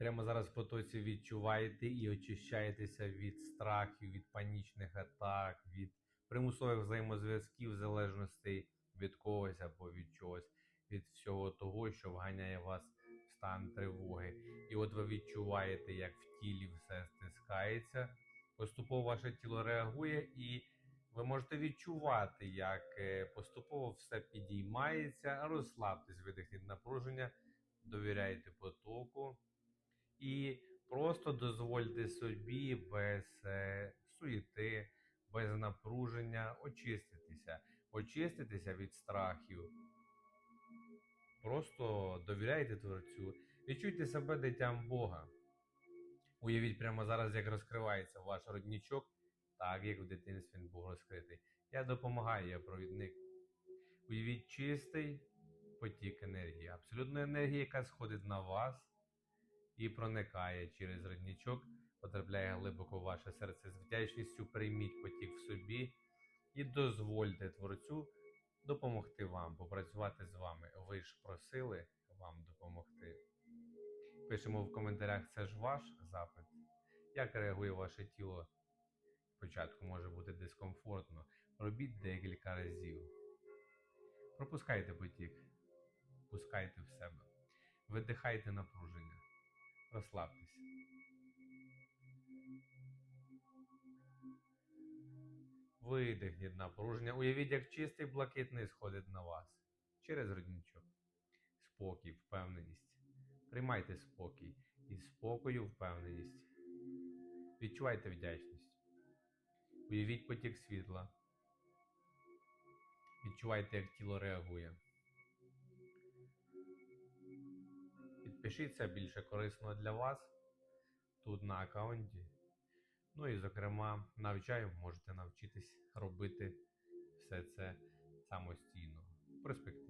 Прямо зараз в потоці відчуваєте і очищаєтеся від страхів, від панічних атак, від примусових взаємозв'язків, залежностей від когось або від чогось, від всього того, що вганяє вас в стан тривоги. І от ви відчуваєте, як в тілі все стискається, поступово ваше тіло реагує, і ви можете відчувати, як е, поступово все підіймається, розслабтесь, видихніть напруження, довіряйте потоку. І просто дозвольте собі без е, суєти, без напруження очиститися, очиститися від страхів. Просто довіряйте Творцю, відчуйте себе дитям Бога. Уявіть прямо зараз, як розкривається ваш роднічок, так як в дитинстві він був розкритий. Я допомагаю, я провідник. Уявіть чистий потік енергії, абсолютної енергії, яка сходить на вас і проникає через роднічок, потрапляє глибоко в ваше серце. З вдячністю прийміть потік в собі і дозвольте Творцю допомогти вам, попрацювати з вами. Ви ж просили вам допомогти. Пишемо в коментарях, це ж ваш запит. Як реагує ваше тіло? Спочатку може бути дискомфортно. Робіть декілька разів. Пропускайте потік, пускайте в себе, видихайте напруження. Розслабтеся. Видихніть напруження. Уявіть, як чистий блакитний сходить на вас через родничок. Спокій, впевненість. Приймайте спокій. І спокою впевненість. Відчувайте вдячність. Уявіть потік світла. Відчувайте, як тіло реагує. Підпишіться більше корисно для вас тут на аккаунті. Ну і, зокрема, навчаю, можете навчитись робити все це самостійно в перспективі.